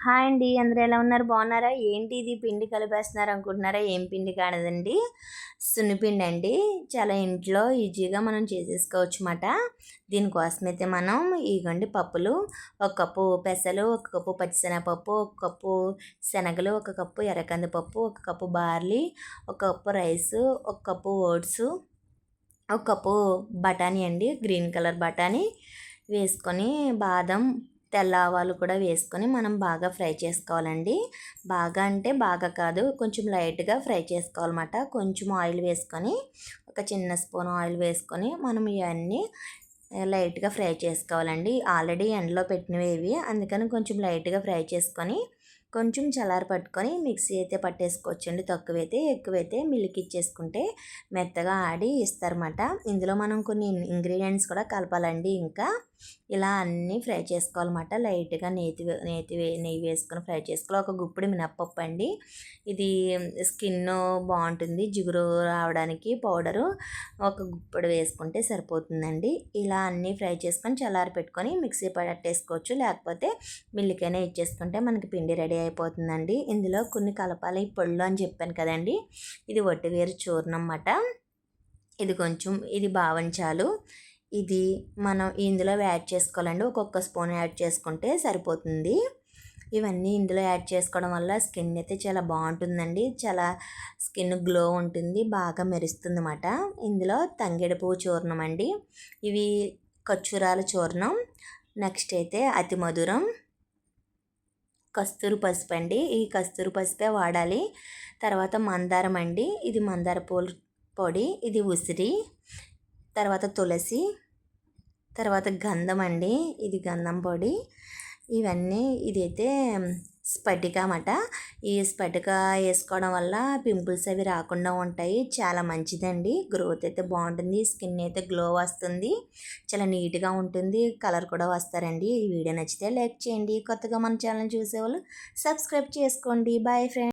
Hi అండి. అందరూ ఎలా ఉన్నారు? బాగున్నారా? ఏంటి ఇది? పిండి కలిపేస్తున్నారు అనుకుంటున్నారా? ఏం పిండి కాడదండి సున్నిపిండి అండి. చాలా ఇంట్లో ఈజీగా మనం చేసేసుకోవచ్చు అన్నమాట దీనికోసమైతే మనం ఇగండి పప్పులు. ఒక కప్పు పెసలు ఒక కప్పు పచ్చిశనగపప్పు ఒక కప్పు శనగలు ఒక కప్పు ఎర్రకందిపప్పు ఒక కప్పు బార్లీ ఒక కప్పు రైస్ ఒక కప్పు ఓట్స్ ఒక కప్పు బఠానీ అండి. గ్రీన్ కలర్ బఠానీ వేసుకొని బాదం తెల్ల ఆవాలు కూడా వేసుకొని మనం బాగా ఫ్రై చేసుకోవాలండి. బాగా అంటే బాగా కాదు కొంచెం లైట్గా ఫ్రై చేసుకోవాలన్నమాట. కొంచెం ఆయిల్ వేసుకొని ఒక చిన్న స్పూన్ ఆయిల్ వేసుకొని మనం ఇవన్నీ లైట్గా ఫ్రై చేసుకోవాలండి. ఆల్రెడీ ఎండలో పెట్టినవి అందుకని కొంచెం లైట్గా ఫ్రై చేసుకొని కొంచెం చల్లారి పట్టుకొని మిక్సీ అయితే పట్టేసుకోవచ్చండి. తక్కువైతే ఎక్కువైతే మిల్క్ ఇచ్చేసుకుంటే మెత్తగా ఆడి ఇస్తారన్నమాట. ఇందులో మనం కొన్ని ఇంగ్రీడియంట్స్ కూడా కలపాలండి ఇంకా. ఇలా అన్నీ ఫ్రై చేసుకోవాలన్నమాట. లైట్గా నేతి నేతి నెయ్యి వేసుకొని ఫ్రై చేసుకోవాలి. ఒక గుప్పుడు మినప్పప్పు అండి. ఇది స్కిన్ బాగుంటుంది. జిగురు రావడానికి పౌడరు ఒక గుప్పుడు వేసుకుంటే సరిపోతుందండి. ఇలా అన్నీ ఫ్రై చేసుకొని చల్లారి పెట్టుకొని మిక్సీ పట్టేసుకోవచ్చు. లేకపోతే మిల్లికైనా ఇచ్చేసుకుంటే మనకి పిండి రెడీ అయిపోతుందండి. ఇందులో కొన్ని కలపాలి పళ్ళు అని చెప్పాను కదండి. ఇది వట్టివేరు చూర్ణం అన్నమాట ఇది కొంచెం ఇది భావించాలు ఇది మనం ఇందులో యాడ్ చేసుకోవాలండి. ఒక్కొక్క స్పూన్ యాడ్ చేసుకుంటే సరిపోతుంది. ఇవన్నీ ఇందులో యాడ్ చేసుకోవడం వల్ల స్కిన్ అయితే చాలా బాగుంటుందండి. చాలా స్కిన్ గ్లో ఉంటుంది బాగా మెరుస్తుంది అన్నమాట ఇందులో తంగేడు పువ్వు చూర్ణం అండి ఇవి ఖర్చూరాల చూర్ణం. నెక్స్ట్ అయితే అతి మధురం. కస్తూరి పసుపు అండి. ఈ కస్తూరి పసుపే వాడాలి. తర్వాత మందారం అండి. ఇది మందార పూల పొడి ఇది ఉసిరి తర్వాత తులసి తర్వాత గంధం అండి. ఇది గంధం పొడి. ఇవన్నీ ఇదైతే స్పటిక అన్నమాట ఈ స్పటిక వేసుకోవడం వల్ల పింపుల్స్ అవి రాకుండా ఉంటాయి. చాలా మంచిదండి. గ్రోత్ అయితే బాగుంటుంది. స్కిన్ అయితే గ్లో వస్తుంది. చాలా నీట్గా ఉంటుంది. కలర్ కూడా వస్తారండి. ఈ వీడియో నచ్చితే లైక్ చేయండి. కొత్తగా మన ఛానల్ చూసేవాళ్ళు సబ్స్క్రైబ్ చేసుకోండి. Boy friend